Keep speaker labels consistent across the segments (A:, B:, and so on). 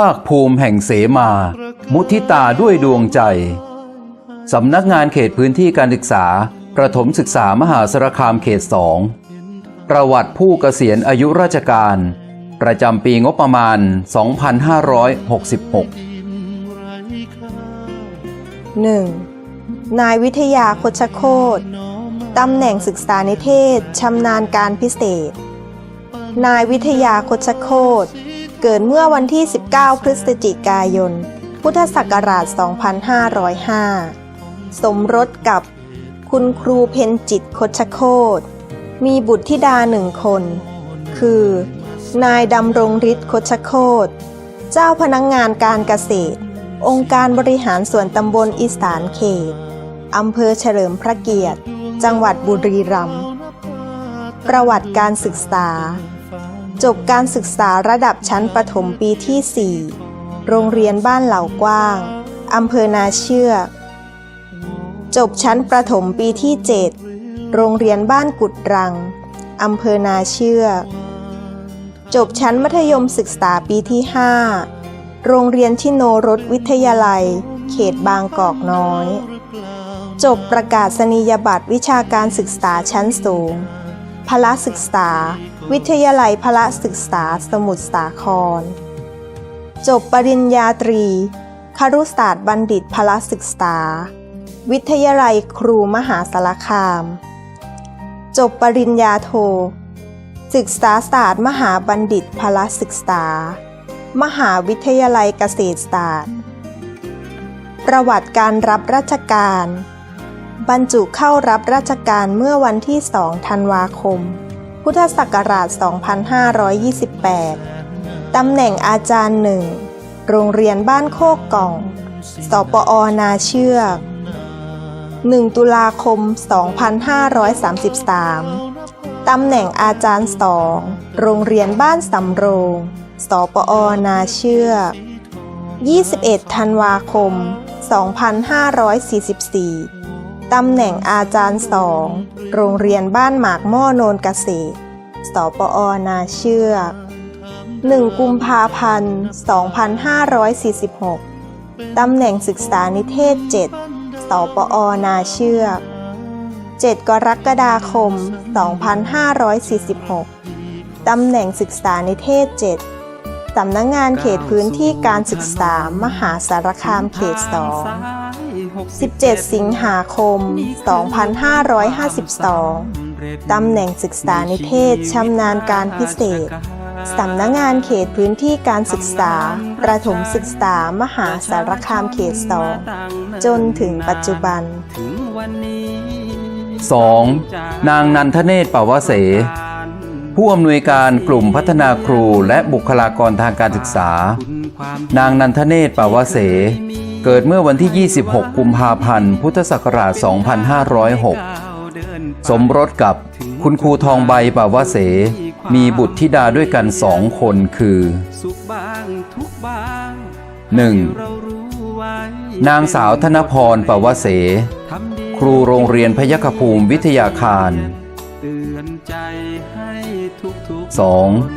A: ภาคภูมิแห่งเสมา มุทิตาด้วยดวงใจ สำนักงานเขตพื้นที่การศึกษา ประถมศึกษามหาสารคามเขตสองประวัติผู้เกษียณอายุราชการ ประจำปีงบประมาณ 2566
B: 1. นายวิทยาคชโคตตำแหน่งศึกษานิเทศชำนาญการพิเศษ นายวิทยาคชโคต เกิดเมื่อวันที่ 19 พฤศจิกายน พุทธศักราช 2505 สมรสกับคุณครูเพนจิตคชโคตมีบุตรธิดาหนึ่งคน คือ นายดำรงฤทธิ์คชโคตเจ้าพนักงงานการเกษตร องค์การบริหารส่วนตำบลอีสานเขตอำเภอเฉลิมพระเกียรติ จังหวัดบุรีรัมย์ ประวัติการศึกษา จบการศึกษาระดับชั้นประถมปีที่ 4 โรงเรียนบ้านเหล่ากว้าง อำเภอนาเชือก จบชั้นประถมปีที่ 7 โรงเรียนบ้านกุดรัง อำเภอนาเชือกจบชั้นมัธยมศึกษาปีที่ 5 โรงเรียนชิโนรสวิทยาลัย เขตบางกอกน้อย จบประกาศนียบัตรวิชาการศึกษาชั้นสูง พละศึกษา วิทยาลัยพละศึกษาสมุทรสาคร จบปริญญาตรีครุศาสตร์บัณฑิตพละศึกษา วิทยาลัยครูมหาสารคาม จบปริญญาโท ศึกษาศาสตร์มหาบัณฑิตพละศึกษา มหาวิทยาลัยเกษตรศาสตร์ ประวัติการรับราชการ บรรจุเข้ารับราชการเมื่อวันที่ 2 ธันวาคม พุทธศักราช 2528 ตำแหน่งอาจารย์หนึ่ง โรงเรียนบ้านโคกกล่อง สปอนาเชือก 1 ตุลาคม 2533 ตำแหน่งอาจารย์สอง โรงเรียนบ้านสำโรง สปอนาเชือก 21 ธันวาคม 2544 ตำแหน่งอาจารย์สอง โรงเรียนบ้านหมากหม้อโนนเกษตร สปอนาเชือก1กุมภาพันธ์ 2546 ตำแหน่งศึกษานิเทศ 7 สปอนาเชือก 7 กรกฎาคม 2546 ตำแหน่งศึกษานิเทศ 7 สำนักงงานเขตพื้นที่การศึกษามหาสารคามเขต 2 17 สิงหาคม 2552 ตำแหน่งศึกษานิเทศชำนาญการพิเศษ สำนักงานเขตพื้นที่การศึกษา ประถมศึกษามหาสารคามเขต2จนถึงปัจจุบัน
A: 2. นางนันทเนศปาวเส ผู้อำนวยการกลุ่มพัฒนาครูและบุคลากรทางการศึกษา นางนันทเนศปาวเส เกิดเมื่อวันที่ 26 กุมภาพันธ์ พุทธศักราช 2506 สมรสกับคุณครูทองใบปาวเส มีบุตรธิดาด้วยกันสองคนคือ 1. นางสาวธนพรปาวเส ครูโรงเรียนพยัคฆภูมิวิทยาคาร
C: เตือนใจให้ทุกทุก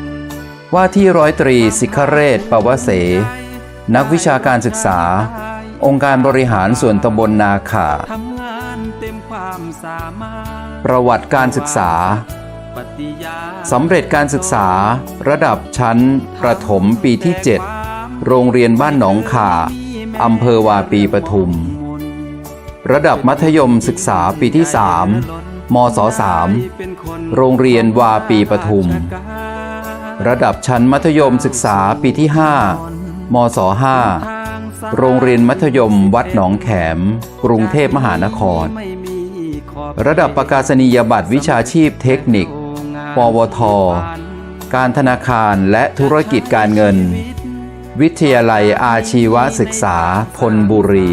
A: 2. ว่าที่ร้อยตรีสิกขเรศปวเส นักวิชาการศึกษา องค์การบริหารส่วนตำบลนาขา
C: ทำงานเต็มความสามารถ
A: ประวัติการศึกษา
C: ปฏิญาณ
A: สำเร็จการศึกษา ระดับชั้น ประถมปีที่ 7 โรงเรียนบ้านหนองขาอำเภอวาปีปทุม ระดับมัธยมศึกษาปีที่ 3 มศ3โรงเรียนวาปีปทุม ระดับชั้นมัธยมศึกษาปีที่ 5 มศ5 โรงเรียนมัธยมวัดหนองแขม กรุงเทพมหานคร ระดับประกาศนียบัตรวิชาชีพเทคนิค ปวท การธนาคารและธุรกิจการเงิน วิทยาลัยอาชีวศึกษาธนบุรี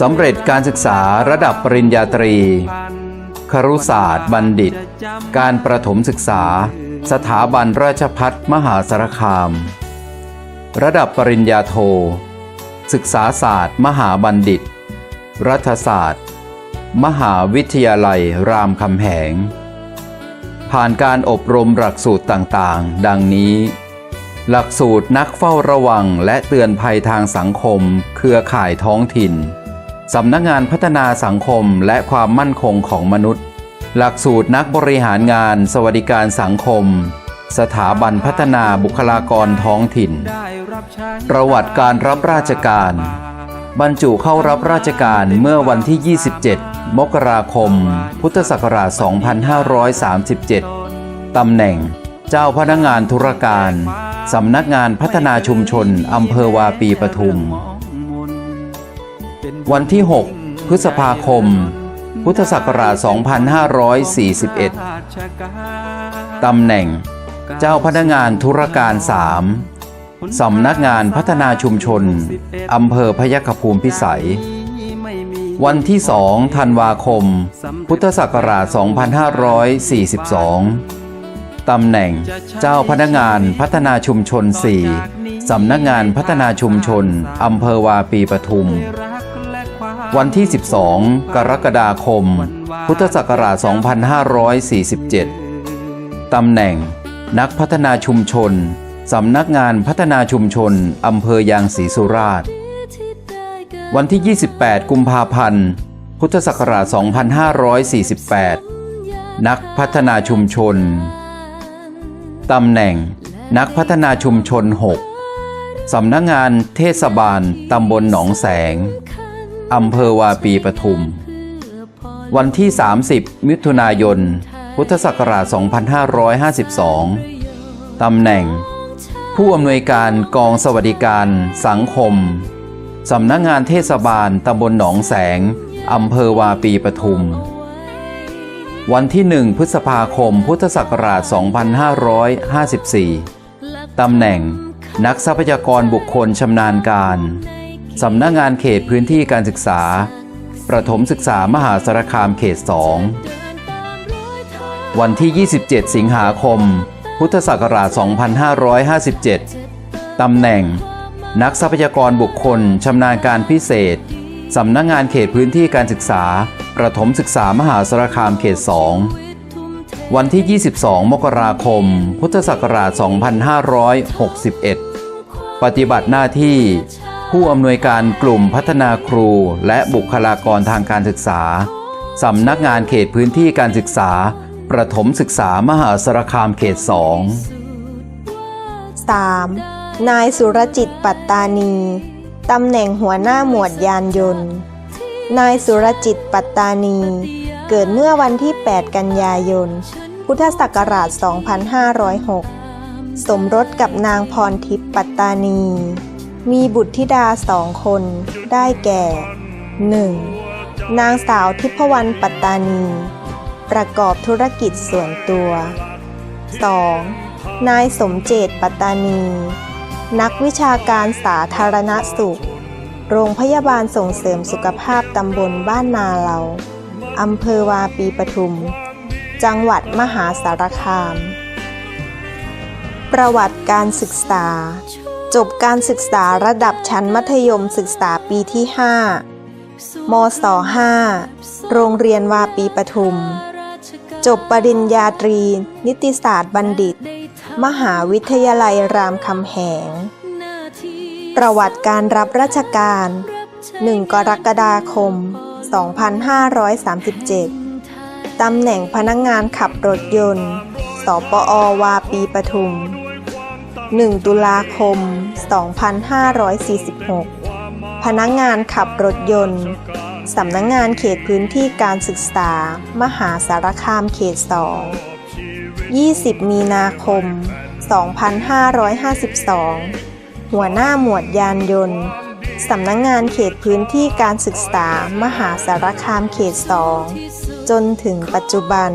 A: สำเร็จการศึกษาระดับปริญญาตรี ครุศาสตร์บัณฑิต การประถมศึกษา สถาบันราชพัฒมหาสารคาม ระดับปริญญาโท ศึกษาศาสตร์ มหาบัณฑิต รัฐศาสตร์ มหาวิทยาลัยรามคำแหง ผ่านการอบรมหลักสูตรต่างๆ ดังนี้ หลักสูตรนักเฝ้าระวังและเตือนภัยทางสังคม เครือข่ายท้องถิ่น สำนักงานพัฒนาสังคมและความมั่นคงของมนุษย์ หลักสูตรนักบริหารงานสวัสดิการสังคม สถาบันพัฒนาบุคลากรท้องถิ่น
C: ได้รับใช้
A: ประวัติการรับราชการ บรรจุเข้ารับราชการเมื่อวันที่ 27 มกราคม พุทธศักราช 2537 ตำแหน่ง เจ้าพนักงานธุรการ สำนักงานพัฒนาชุมชน อำเภอวาปีปทุม วันที่ 6 พฤษภาคม พุทธศักราช 2541 ตำแหน่ง เจ้าพนักงานธุรการ3สำนักงานพัฒนาชุมชน อำเภอพยัคฆภูมิพิสัย วันที่2ธันวาคม พุทธศักราช 2542 ตำแหน่งเจ้าพนักงานพัฒนาชุมชน 4 สำนักงานพัฒนาชุมชน อำเภอวาปีปทุม วันที่ 12 กรกฎาคม พุทธศักราช 2547 ตำแหน่ง นักพัฒนาชุมชน สำนักงานพัฒนาชุมชน อำเภอยางศรีสุราษฎร์วันที่ 28 กุมภาพันธ์ พุทธศักราช 2548 นักพัฒนาชุมชน ตำแหน่ง นักพัฒนาชุมชน 6 สำนักงานเทศบาล ตำบลหนองแสง อำเภอวาปีปทุม วันที่ 30 มิถุนายน พุทธศักราช 2552 ตำแหน่ง ผู้อำนวยการกองสวัสดิการ สังคม สำนักงานเทศบาลตำบลหนองแสง อำเภอวาปีปทุม วันที่ 1 พฤษภาคม พุทธศักราช 2554 ตำแหน่ง นักทรัพยากรบุคคลชำนาญการ สำนักงานเขตพื้นที่การศึกษา ประถมศึกษามหาสารคามเขต 2 วันที่ 27 สิงหาคม พุทธศักราช 2557 ตำแหน่ง นักทรัพยากรบุคคล ชำนาญการพิเศษ สำนักงานเขตพื้นที่การศึกษา ประถมศึกษามหาสารคามเขต 2 วันที่ 22 มกราคม พุทธศักราช 2561 ปฏิบัติหน้าที่ ผู้อำนวยการกลุ่มพัฒนาครูและบุคลากรทางการศึกษา สำนักงานเขตพื้นที่การศึกษา ประถมศึกษามหาสารคามเขต2
B: 3. นายสุรจิตปัตตานี ตำแหน่งหัวหน้าหมวดยานยนต์ นายสุรจิตปัตตานี เกิดเมื่อวันที่ 8 กันยายน พุทธศักราช 2506 สมรสกับนางพรทิพย์ปัตตานี มีบุตรธิดาสองคน ได้แก่ 1. นางสาวทิพวรรณปัตตานี ประกอบธุรกิจส่วนตัว 2. นายสมเจตปัตตานี นักวิชาการสาธารณสุข โรงพยาบาลส่งเสริมสุขภาพตำบลบ้านนาเหลาอำเภอวาปีปทุม จังหวัดมหาสารคาม ประวัติการศึกษา จบการศึกษาระดับชั้นมัธยมศึกษาปีที่ 5มศ5โรงเรียนวาปีปทุม จบปริญญาตรี นิติศาสตร์บัณฑิต มหาวิทยาลัยรามคำแหง ประวัติการรับราชการ 1 กรกฎาคม 2537 ตำแหน่งพนักงงานขับรถยนต์ สปอวาปีปทุม 1 ตุลาคม 2546 พนักงงานขับรถยนต์ สำนักงงานเขตพื้นที่การศึกษา มหาสารคามเขต 2 20 มีนาคม 2552 หัวหน้าหมวดยานยนต์ สำนักงงานเขตพื้นที่การศึกษา มหาสารคามเขต 2 จนถึงปัจจุบัน